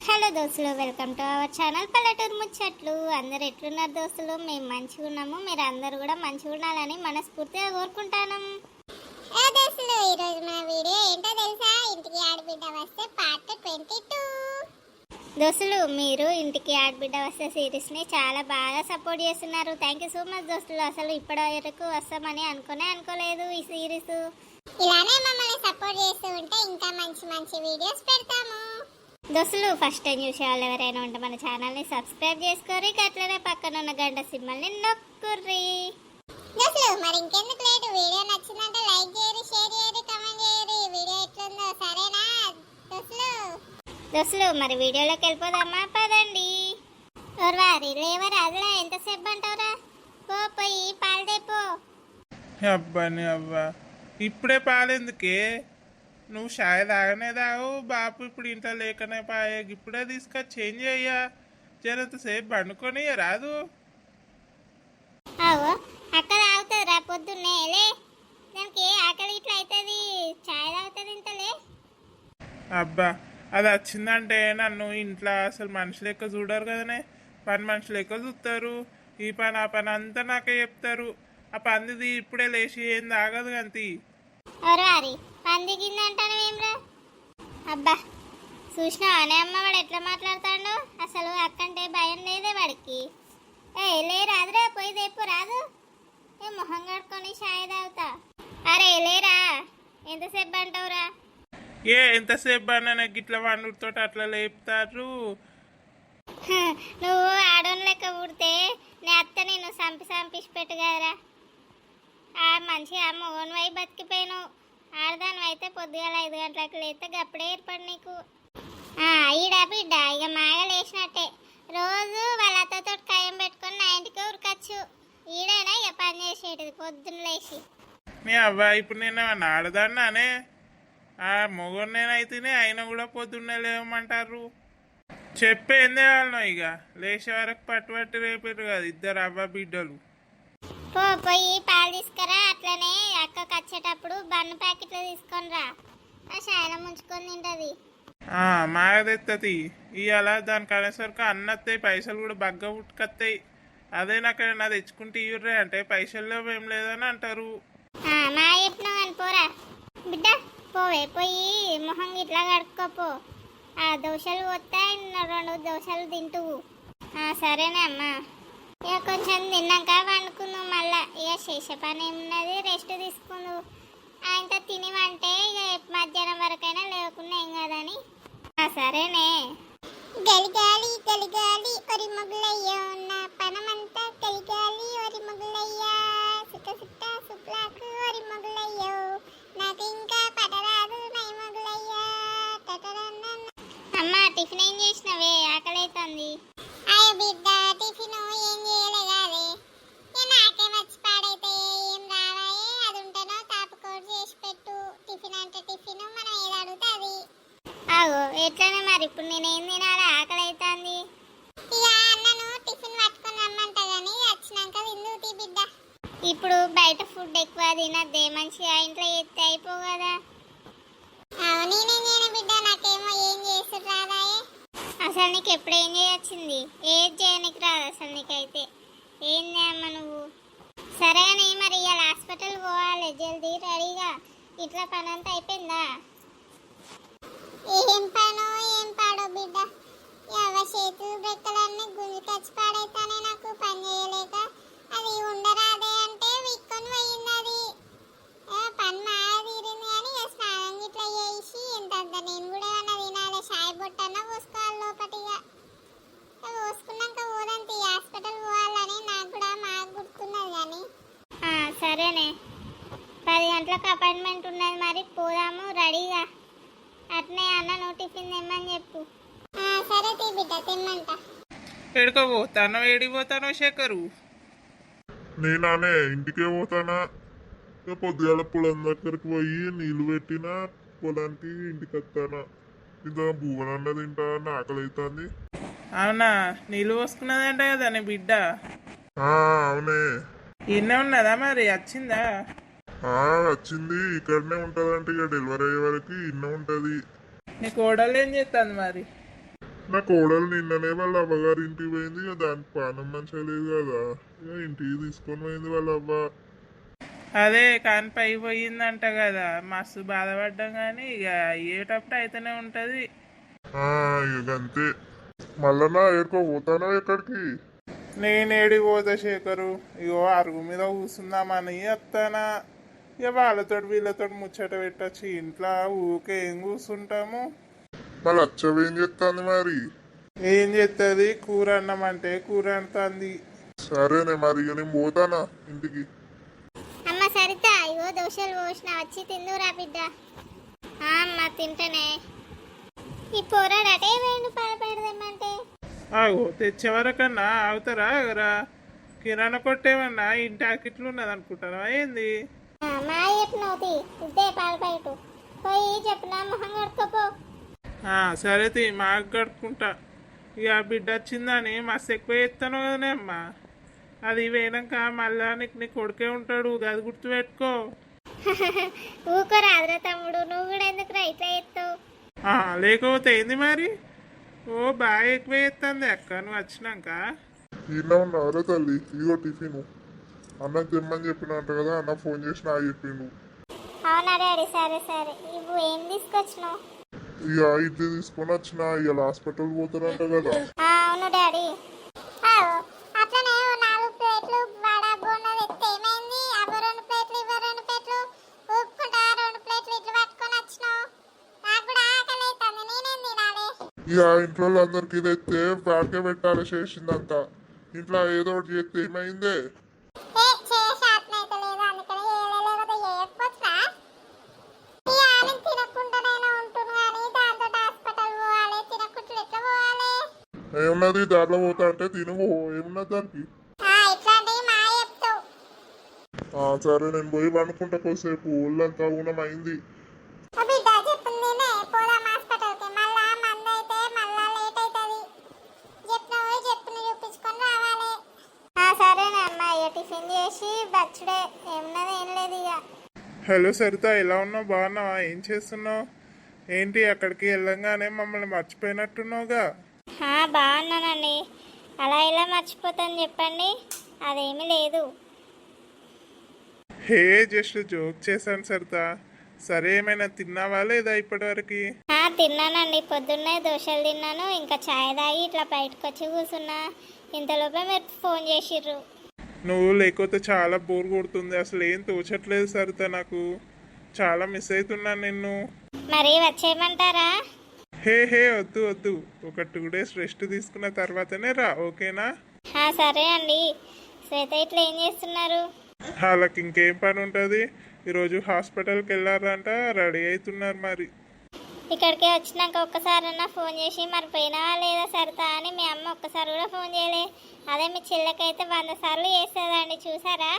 Hello దోస్తులు welcome to our channel పల్లెటూరు ముచ్చట్లు. అందరు ఎట్లున్నారు దోస్తులు? మేము మంచిగా ఉన్నాము. మీరు అందరు కూడా మంచిగా ఉండాలని మనస్ఫూర్తిగా కోరుకుంటాను. దోస్తులు ఈరోజు మన వీడియో ఏంటో తెలుసా? ఇంటికి ఆడబిడ్డ వస్తే పార్ట్ ట్వంటీ టూ దోస్తులు మీరు ఇంటికి ఆడబిడ్డ వస్తే సిరీస్ని చాలా బాగా సపోర్ట్ చేస్తున్నారు. థ్యాంక్ యూ సో మచ్ దోస్తులు. అసలు ఇప్పటి వరకు వస్తామని అనుకునే అనుకోలేదు ఈ సిరీస్ ఇలానే మమ్మల్ని సపోర్ట్ చేస్తూ ఉంటే ఇంకా మంచి మంచి వీడియోస్ పెడతాము. దోస్తులు ఫస్ట్ టైం చూసే వాళ్ళు ఎవరైనా ఉంటే మన ఛానల్ని సబ్స్క్రైబ్ చేసుకోరి. అట్లనే పక్కన ఉన్న గంట సింబల్ని నొక్కుర్రి. దోస్తులు మరి ఇంకెందుకు లేటు? వీడియో నచ్చిందంటే లైక్ చేయరు షేర్ చేయరు కమెంట్ చేయరు ఈ వీడియో ఎట్లుందో సరేనా? దోస్తులు దోస్తులు మరి వీడియోలోకి వెళ్ళిపోదామా? పదండి. వారి లేవరా? అదిలా ఎంతసేపు అంటావురా? పో పోయి పాలు తెపో అబ్బాని అవ్వా. ఇప్పుడే పాలెందుకే నువ్వు షాయ్ తాగనే తాగు బాపు ఇప్పుడు ఇంట్లో లేకనే పాయే ఇప్పుడే తీసుకొచ్చి చేంజ్ అయ్యా జరంతసేపు బండుకొని రాదు. అవు అక్క తాగుతుంది రా పొద్దున్నే లే. దానికి ఆకలి ఇట్లా అవుతుంది చాయ్ తాగుతుంది ఇంతలే. అబ్బా అది వచ్చిందంటే నన్ను ఇంట్లో అసలు మనిషి లెక్క చూడరు కదనే. పని మనిషి లెక్క చూస్తారు. ఈ పని ఆ పని అంతా నాకే చెప్తారు. ఆ పందిది ఇప్పుడే లేచి ఏం తాగదు గంతి. ఎవరు వారి పంది కింద అంటాను ఏమ్రా అబ్బా చూసినావా? అనే అమ్మ వాడు ఎట్లా మాట్లాడతాడో? అసలు అక్కంటే భయం లేదే వాడికి. ఏ లే రాదురా పోయి తెప్పు రాదు. ఏ మొహం కడుక్కొని చాయ్ తాగుతా. అరే లేరా? ఎంతసేపు అంటావురా? ఏ ఎంతసేపు అన్న నాకు ఇట్లా వండుతో అట్లా లేపుతారు. నువ్వు ఆడోన్ లెక్క పుడితే నీ అత్త నేను సంపి సంపిసి పెట్టు కదరా. ఆ మంచిగా మొగన్ వై బతికిపోయినావు. ఆడదాని అయితే పొద్దుగాల ఐదు గంటలకు లేస్తే గప్పుడే ఏర్పడి నీకు. ఈడ బిడ్డ ఇక మాగా లేచినట్టే రోజు వాళ్ళ అత్తతో ఖాయం పెట్టుకొని నా ఇంటికి ఉరకచ్చు. ఈడైనా ఇక పని చేసేటిది పొద్దున్న లేచి. మీ అవ్వ ఇప్పుడు నేను ఏమన్నా ఆడదాన్నానే. ఆ మొగుడు నేనైతేనే అయినా కూడా పొద్దున్నే లేవమంటారు చెప్పేందే వాళ్ళను ఇక లేచే వరకు పట్టుబట్టి రేపారు కదా ఇద్దరు అవ్వ బిడ్డలు. పో పోయి పాలు తీసుకురా అట్లనే అక్కకి వచ్చేటప్పుడు బన్ను ప్యాకెట్లు తీసుకొని రా ఆ శాయన ముంచుకొని తింటది. ఆ, మాగదెత్తది ఇవాళ దానికి అనేసరికి అన్నత్తాయి పైసలు కూడా బగ్గ ఉట్టుకత్తాయి అదే నాకు నా తెచ్చుకుంటే ఇవ్వరే అంటే పైసలు లేవు ఏం లేదని అంటారు. ఆ, మా చెప్పినావు కానీ పోరా. బిడ్డ పోవే పోయి మొహం ఇట్లా కడుక్కోపో ఆ దోశలు వస్తాయి రెండు దోశలు తింటువు. సరేనే అమ్మా. ఇక కొంచెం తిన్నాక ఇక చేసే పని ఏమున్నది రెస్ట్ తీసుకుందు. ఆయనతో తినివంటే ఇక మధ్యాహ్నం వరకైనా లేకుండా ఏం కదని. సరేనే. గలిగాలి గలిగాలి ఒరి మొగులయ్యో నా పనమంతా గలిగాలి ఒరి మొగులయ్యా. సుట్ట సుట్ట సుప్లాకు ఒరి మొగులయ్యో. నాకు ఇంకా పడరాదు నై మొగులయ్యా. అమ్మా టిఫిన్ ఏం చేసినవే? ఆకలి అవుతుంది అయ్య బిడ్డ టిఫిన్ ఏం టిఫిన్ మనం ఏది అడిగితే అది ఆగో ఎట్లనే మరి? ఇప్పుడు నేనేం తినాలి? ఆకలి అవుతుంది ఇక అన్నను టిఫిన్ పట్టుకొని రమ్మంట కానీ వచ్చినాక తిందు తీ బిడ్డ. ఇప్పుడు బయట ఫుడ్ ఎక్కువ తినద్దే మంచిగా ఇంట్లో ఎత్తే అయిపో కదా. నేనేం చేయను బిడ్డ? నాకేమో ఏం చేసి రాదాయే అసలు నీకు ఎప్పుడు ఏం చేయొచ్చింది? ఏది చేయనికి రాదు అసలు నీకైతే. ఏం చేయమ్మ నువ్వు? సరే అని మరి ఇవాళ హాస్పిటల్ పోవాలి. జల్దీ రెడీగా. ఇట్లా పని అంతా అయిపోయిందా? ఏం పనో ఏం పాడో బిడ్డ. ఎవ చేతులు రెక్కలన్నీ గుంజుకొచ్చి పాడైతానే నాకు పని చేయలేక. అది ఉండరాదే అంటే విక్కొని పోయింది అది. పని మాయ తీరింది కానీ ఇక స్నానం ఇట్లా చేసి ఇంతంత నేను కూడా ఏమన్నా తినాలి షాయి బొట్టన్నా పోసుకోవాలి లోపటిగా ఇక పోసుకున్నాక పోదంతి హాస్పిటల్ పోవాలని నాకు కూడా మాకు గుర్తున్నది కానీ సరేనే పది గంటలకు అపాయింట్మెంట్ ఉన్నది మరి. పోదాము రెడీగా. అట్నే అన్న నువ్వు టిఫిన్ తెమ్మని చెప్పు. సరే తీ బిడ్డ తెమ్మంట. ఎడుకోపోతానో ఏడిపోతానో శేఖరు? నేనానే ఇంటికే పోతానా? పొద్దుగాల పొలం దగ్గరికి పోయి నీళ్ళు పెట్టినా పొలానికి ఇంటికి వస్తానా? ఇంత భువనన్న తింటా అని ఆకలి అవుతుంది అవునా? నీళ్ళు పోసుకున్నదంట కదా నీ బిడ్డ. ఆ, అవునే. ఇన్నే ఉన్నదా మరి? వచ్చిందా? వచ్చింది. ఇక్కడనే ఉంటదంటే ఇక డెలివరీ అయ్యే వరకు ఇన్న ఉంటది. నీ కోడలు ఏం చేస్తుంది మరి? నా కోడలు నిన్ననే వాళ్ళ అవ్వగారి ఇంటికి పోయింది. ఇక దానికి పానం మంచిగా లేదు కదా. ఇక ఇంటికి తీసుకొని పోయింది వాళ్ళ అవ్వ. అదే కాని పై పోయిందంట కదా. మస్తు బాధపడ్డాం కానీ ఇక అయ్యేటప్పుడు అయితేనే ఉంటుంది. ఇక అంతే. మళ్ళా నా ఎక్కడికో పోతానో ఎక్కడికి? నేను ఏడికి పోతా శేఖరు? ఇగో అరుగు మీద కూర్చుందామని వస్తానా ఇక వాళ్ళతో వీళ్ళతో ముచ్చట పెట్టచ్చు ఇంట్లో ఊకే ఏం కూర్చుంటాము మళ్ళీ అచ్చవేం చెప్తాంది మరి? ఏం చేస్తుంది కూర అన్నం అంటే కూర అంటుంది. సరేనే మరి ఇక నేను పోతానా ఇంటికి? అమ్మ సరిత ఇగో దోశలు పోసిన వచ్చి తిందురా బిడ్డ. ఆ, అమ్మ తింటనే. ఈ పోరాడు అటే వేయండి పాలు పెడదామంటే ఆగో తెచ్చే వరకన్నా అవుతారా ఆగరా. కిరాణా కొట్టేమన్నా ఇంటి ఆకిట్లు ఉన్నది అనుకుంటారా ఏంది? ఇద్దే పాలు బయట పోయి చెప్పిన మొహం కడుక్కోపో. ఆ, సరే తీ మాకు గడుపుకుంటా ఇక ఆ బిడ్డ వచ్చిందని మస్తు ఎక్కువ ఎత్తాను కదనే అమ్మా. అది వేయనాక మళ్ళా నీకు నీ కొడుకే ఉంటాడు అది గుర్తుపెట్టుకో ఊకో రాదురా తమ్ముడు నువ్వు కూడా ఎందుకు రా ఇట్లా ఎత్తావు ఆ, లేకపోతే ఏంది మరి? ఓ బాగా ఎక్కువ ఎత్తుంది అక్క నువ్వు వచ్చినాక. ఈయన ఉన్నారా తల్లి ఇగో టిఫిన్. అన్న తెమ్మని చెప్పినట్ట కదా అన్న ఫోన్ చేసి నాకు చెప్పిండు. అవునా డాడీ సరే సరే. ఇవ్వు ఏం తీసుకొచ్చినావు? ఇక ఇడ్లీ తీసుకొని వచ్చిన ఇవాళ హాస్పిటల్ పోతారంట కదా. అవును డాడీ. అట్లనే ఓ నాలుగు ప్లేట్లు వడ బోండా తెస్తే ఏమైంది? అవ్వ రెండు ప్లేట్లు ఇవ్వ రెండు ప్లేట్లు ఊపుకుంటా రెండు ప్లేట్లు ఇడ్లు పట్టుకొని వచ్చినావు. నాకు కూడా ఆకలి అవుతుంది నేనేం తినాలి? ఇక ఇంట్లో అందరికి తెస్తే వాడికే పెట్టాలి చేసిందంతా. ఇంట్లో ఏదో ఒకటి చేస్తే ఏమైందే ఏ చేసే ఆత్మ అయితే లేదు అందుకని ఏలేకపోతే చేయకపోతున్నా ఈ ఆమె తినకుండానైనా ఉంటును కానీ దాంతో హాస్పిటల్ పోవాలి తినకుంటూ ఎట్లా పోవాలి ఏమున్నది? దాంట్లో పోతా అంటే తినుకో ఏమున్నది దానికి? ఆ, ఇట్లాంటివి మా చెప్తావు ఆ, సరే నేను పోయి వండుకుంటా కొద్దిసేపు. ఊనమైంది. లేదు ఇక హలో సరిత ఎలా ఉన్నావు? బాగున్నావా? ఏం చేస్తున్నావు? ఏంటి అక్కడికి వెళ్ళంగానే మమ్మల్ని మర్చిపోయినట్టున్నావుగా? బాగున్నానండి అలా ఇలా మర్చిపోతాను చెప్పండి. అదేమీ లేదు. హే జస్ట్ జోక్ చేశాను సరిత. సరే ఏమైనా తిన్నావా లేదా ఇప్పటివరకు? తిన్నానండి. పొద్దున్నే దోశలు తిన్నాను. ఇంకా చాయ్ తాగి ఇట్లా బయటకు వచ్చి కూర్చున్నా. ఇంతలోపే మీరు ఫోన్ చేసిర్రు. నువ్వు లేకపోతే చాలా బోర్ కొడుతుంది. అసలు ఏం తోచట్లేదు సరిత నాకు. చాలా మిస్ అవుతున్నాను నిన్ను. మరి వచ్చేయమంటారా? హే హే వద్దు వద్దు. ఒక టూ డేస్ రెస్ట్ తీసుకున్న తర్వాతనే రా ఓకేనా? సరే అండి. శ్వేత ఇట్లా ఏం చేస్తున్నారు? వాళ్ళకి ఇంకేం పని ఉంటుంది? ఈరోజు హాస్పిటల్కి వెళ్ళారంట రెడీ అవుతున్నారు మరి. ఇక్కడికి వచ్చినాక ఒక్కసారన్నా ఫోన్ చేసి మరి పోయినావా లేదా సరితా? అని మీ అమ్మ ఒక్కసారి కూడా ఫోన్ చేయలే. అదే మీ చెల్లెకైతే వంద సార్లు చేస్తుందండి చూసారా?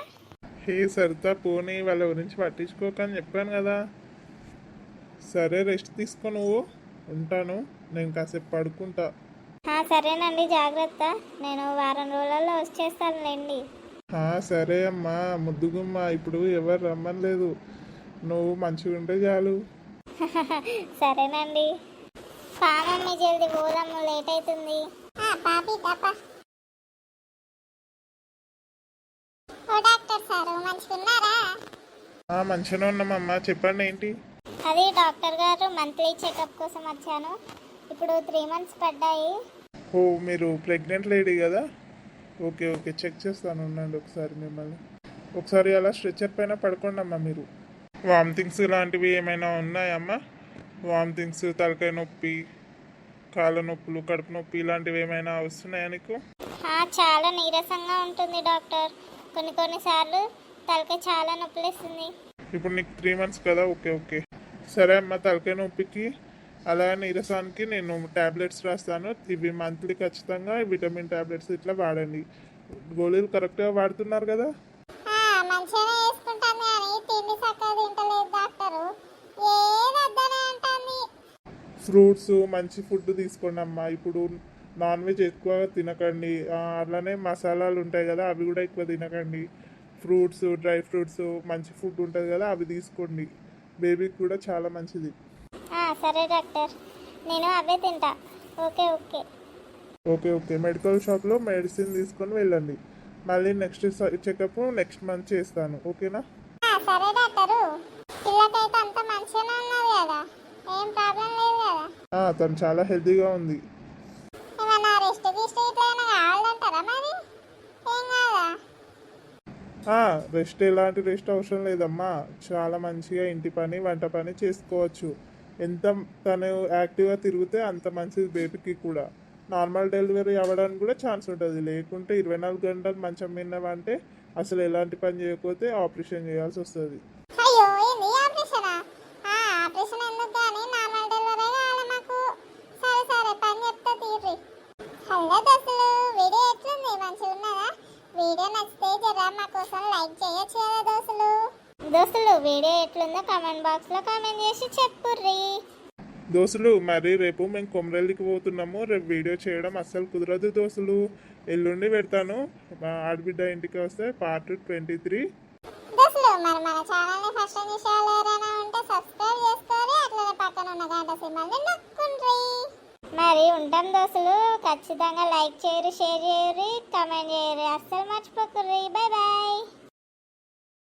హే సరిత పోనీ వాళ్ళ గురించి పట్టించుకోకని చెప్పాను కదా. సరే రెస్ట్ తీసుకో నువ్వు. ఉంటాను. నేను కాసేపు పడుకుంటా. సరేనండి జాగ్రత్త. నేను వారం రోజులలో వచ్చేస్తానులేండి సరే అమ్మా ముద్దుగుమ్మ ఇప్పుడు ఎవరు రమ్మనలేదు. నువ్వు మంచిగా ఉంటే చాలు. సరేనండి. పామమ్మి జల్ది పోదాము లేట్ అవుతుంది పాపి తప్ప ఓ డాక్టర్ సారు మంచిగున్నారా? ఆ, మంచిగానే ఉన్నామమ్మా. చెప్పండి ఏంటి? అది డాక్టర్ గారు మంత్లీ చెకప్ కోసం వచ్చాను. ఇప్పుడు త్రీ మంత్స్ పడ్డాయి. ఓ మీరు ప్రెగ్నెంట్ లేడీ కదా? Okay okay. చెక్ చేస్తాను ఉండండి ఒకసారి మిమ్మల్ని. ఒకసారి అలా స్ట్రెచ్చర్ పైన పడుకోండి అమ్మా మీరు వామిటింగ్స్ లాంటివి ఏమైనా ఉన్నాయమ్మా? వామిటింగ్స్ తలకాయ నొప్పి కాళ్ళ నొప్పులు కడుపు నొప్పి ఇలాంటివి ఏమైనా వస్తున్నాయా నీకు? చాలా నీరసంగా ఉంటుంది డాక్టర్. కొన్ని కొన్నిసార్లు తలకాయ చాలా నొప్పులేస్తుంది. ఇప్పుడు నీకు త్రీ మంత్స్ కదా? Okay okay. సరే అమ్మా తలకాయ నొప్పికి అలా నీరసానికి నేను టాబ్లెట్స్ రాస్తాను. ఇవి మంత్లీ ఖచ్చితంగా విటమిన్ టాబ్లెట్స్ ఇట్లా వాడండి. గోళీలు కరెక్ట్గా వాడుతున్నారు కదా? ఫ్రూట్స్ మంచి ఫుడ్ తీసుకోండి అమ్మా. ఇప్పుడు నాన్ వెజ్ ఎక్కువ తినకండి. అలానే మసాలాలు ఉంటాయి కదా అవి కూడా ఎక్కువ తినకండి. ఫ్రూట్స్ డ్రై ఫ్రూట్స్ మంచి ఫుడ్ ఉంటుంది కదా అవి తీసుకోండి. బేబీకి కూడా చాలా మంచిది. సరే డాక్టర్. నేను అవే తింటా. Okay okay. Okay okay. Medical షాప్లో మెడిసిన్ తీసుకొని వెళ్ళండి. మళ్ళీ నెక్స్ట్ చెకప్ నెక్స్ట్ మంత్ చేస్తాను. ఓకేనా? ఆ, సరే డాక్టరు. పిల్లకైతే అంత మంచిగానే ఉన్నది కదా. ఏం ప్రాబ్లం లేదు కదా. ఆ, తను చాలా హెల్తీగా ఉంది ఏమన్నా రెస్ట్ గిస్ట్ ఇట్లా ఏమైనా కావాలంటారా మరి ఏం కాదా రెస్ట్ ఎలాంటి రెస్ట్ అవసరం లేదమ్మా. చాలా మంచిగా ఇంటి పని వంట పని చేసుకోవచ్చు. ఎంత తను యాక్టివ్గా తిరిగితే అంత మంచిది బేబీకి కూడా. నార్మల్ డెలివరీ అవ్వడానికి కూడా ఛాన్స్ ఉంటుంది. లేకుంటే ఇరవై నాలుగు గంటలు మంచం విన్నామంటే అసలు ఎలాంటి పని చేయకపోతే ఆపరేషన్ చేయాల్సి వస్తుంది. ఎట్లుందో కామెంట్ బాక్స్లో కామెంట్ చేసి చెప్పుర్రి. దోస్తులు మరి రేపు మేము కొమరల్లికి పోతున్నాము. రేపు వీడియో చేయడం అస్సలు కుదరదు దోస్తులు. ఎల్లుండి పెడతాను. మా ఆడబిడ్డ ఇంటికి వస్తే పార్ట్ ట్వంటీ త్రీ మరి మన ఛానల్ని ఫస్ట్ టైం చూసే వాళ్ళు ఎవరైనా ఉంటే సబ్స్క్రైబ్ చేసుకోరి అట్లనే పక్కన ఉన్న గంట సింబల్ని నొక్కుండ్రి. మరి ఉంటాం దోస్తులు. ఖచ్చితంగా లైక్ చేయరు షేర్ చేయరు కమెంట్ చేయరు అస్సలు మర్చిపోకుర్రి. Bye bye